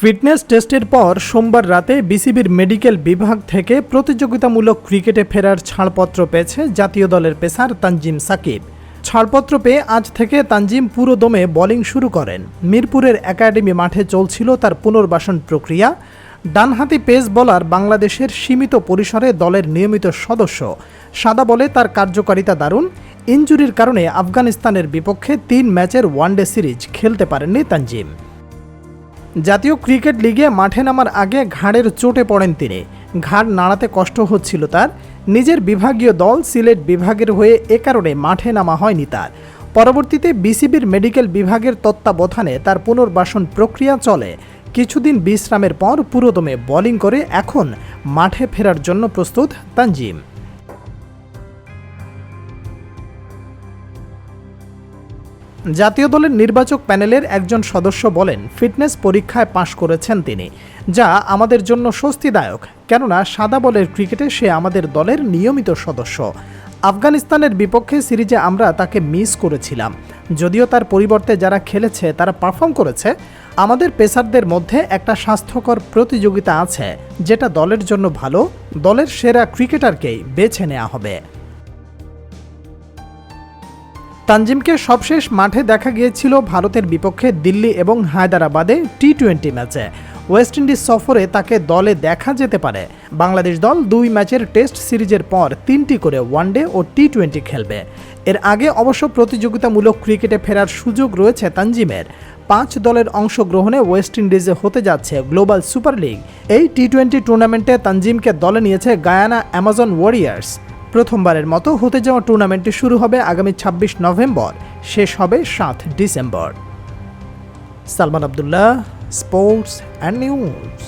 Fitness টেস্টের পর সোমবার রাতে বিসিবির মেডিকেল বিভাগ থেকে প্রতিযোগিতামূলক ক্রিকেটে ফেরার ছাড়পত্র পেয়েছে জাতীয় দলের পেসার তানজিম সাকিব। ছাড়পত্র পেয়ে আজ থেকে তানজিম পুরো দমে বোলিং শুরু করেন। মিরপুরের একাডেমি মাঠে চলছিল তার পুনর্বাসন প্রক্রিয়া। ডানহাতি পেস বোলার বাংলাদেশের সীমিত পরিসরে দলের নিয়মিত সদস্য। সাদা বলে তার কার্যকারিতা দারুণ। ইনজুরির কারণে আফগানিস্তানের বিপক্ষে তিন ম্যাচের ওয়ানডে সিরিজ খেলতে পারেননি তানজিম। জাতীয় ক্রিকেট লিগে মাঠে নামার আগে ঘাড়ের চোটে পড়েন তিনি। ঘাড় নাড়াতে কষ্ট হচ্ছিল তার। নিজের বিভাগীয় দল সিলেট বিভাগের হয়ে এ কারণে মাঠে নামা হয়নি তার। পরবর্তীতে বিসিবির মেডিকেল বিভাগের তত্ত্বাবধানে তার পুনর্বাসন প্রক্রিয়া চলে। কিছুদিন বিশ্রামের পর পুরোদমে বোলিং করে এখন মাঠে ফেরার জন্য প্রস্তুত তানজিম। জাতীয় দলের নির্বাচক প্যানেলের একজন সদস্য বলেন, ফিটনেস পরীক্ষায় পাশ করেছেন তিনি, যা আমাদের জন্য স্বস্তিদায়ক, কেননা সাদা বলের ক্রিকেটে সে আমাদের দলের নিয়মিত সদস্য। আফগানিস্তানের বিপক্ষে সিরিজে আমরা তাকে মিস করেছিলাম। যদিও তার পরিবর্তে যারা খেলেছে, তারা পারফর্ম করেছে, আমাদের পেসারদের মধ্যে একটা স্বাস্থ্যকর প্রতিযোগিতা আছে, যেটা দলের জন্য ভালো, দলের সেরা ক্রিকেটারকেই বেছে নেওয়া হবে। তানজিমকে সবশেষ মাঠে দেখা গিয়েছিল ভারতের বিপক্ষে দিল্লি এবং হায়দ্রাবাদে টি টোয়েন্টি ম্যাচে। ওয়েস্ট ইন্ডিজ সফরে তাকে দলে দেখা যেতে পারে। বাংলাদেশ দল দুই ম্যাচের টেস্ট সিরিজের পর তিনটি করে ওয়ানডে ও টি টোয়েন্টি খেলবে। এর আগে অবশ্য প্রতিযোগিতামূলক ক্রিকেটে ফেরার সুযোগ রয়েছে তানজিমের। পাঁচ দলের অংশগ্রহণে ওয়েস্ট ইন্ডিজে হতে যাচ্ছে গ্লোবাল সুপার লিগ। এই টি টোয়েন্টি টুর্নামেন্টে তানজিমকে দলে নিয়েছে গায়ানা অ্যামাজন ওয়ারিয়ার্স। প্রথমবারের মতো হতে যাওয়া টুর্নামেন্টটি শুরু হবে আগামী ছাব্বিশ নভেম্বর। শেষ হবে সাত December. Salman Abdullah, sports and news.